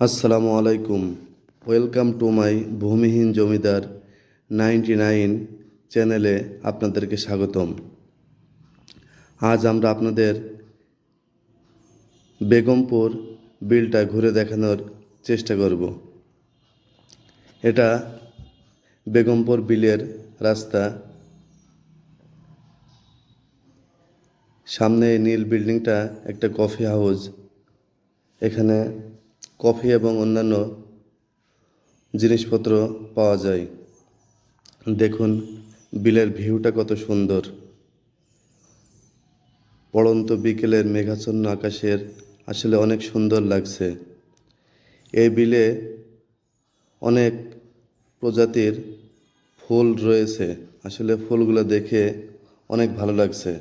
আসসালামু আলাইকুম। Welcome to my ভূমিহীন জমিদার নাইনটি নাইন চ্যানেলে আপনাদেরকে স্বাগতম। আজ আমরা আপনাদের বেগমপুর বিলটা ঘুরে দেখানোর চেষ্টা করব। এটা বেগমপুর বিলের রাস্তা। সামনে নীল বিল্ডিংটা, একটা কফি হাউস। এখানে কফি এবং অন্যান্য জিনিসপত্র পাওয়া যায়। দেখুন, বিলের ভিউটা কত সুন্দর। পড়ন্ত বিকেলের মেঘাচ্ছন্ন আকাশের আসলে অনেক সুন্দর লাগছে। এই বিলে অনেক প্রজাতির ফুল রয়েছে। আসলে ফুলগুলো দেখে অনেক ভালো লাগছে।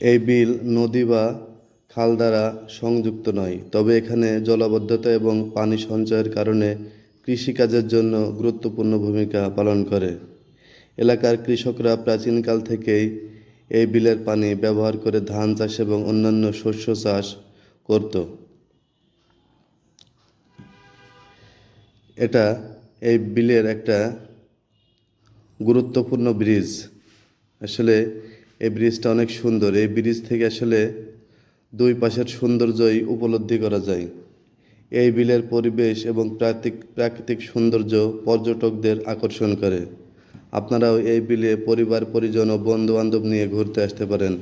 এই বিল নদী বা খাল দ্বারা সংযুক্ত নয়। তবে এখানে জলাবদ্ধতা এবং পানি সঞ্চয়ের কারণে কৃষিকাজের জন্য গুরুত্বপূর্ণ ভূমিকা পালন করে। এলাকার কৃষকরা প্রাচীনকাল থেকেই এই বিলের পানি ব্যবহার করে ধান চাষ এবং অন্যান্য শস্য চাষ করত। এটা এই বিলের একটা গুরুত্বপূর্ণ ব্রিজ। আসলে এই ব্রিজটা অনেক সুন্দর। এই ব্রিজ থেকে আসলে দুই পাশের সৌন্দর্যই উপলব্ধি করা যায়। এই বিলের পরিবেশ এবং প্রাকৃতিক প্রাকৃতিক সৌন্দর্য পর্যটকদের আকর্ষণ করে। আপনারাও এই বিলে পরিবার, পরিজন ও বন্ধু বান্ধব নিয়ে ঘুরতে আসতে পারেন।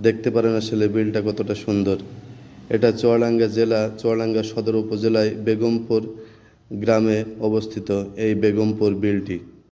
দেখতে পারেন আসলে বিলটা কতটা সুন্দর। এটা চুয়াডাঙ্গা জেলা, চুয়াডাঙ্গা সদর উপজেলায় বেগমপুর গ্রামে অবস্থিত এই বেগমপুর বিলটি।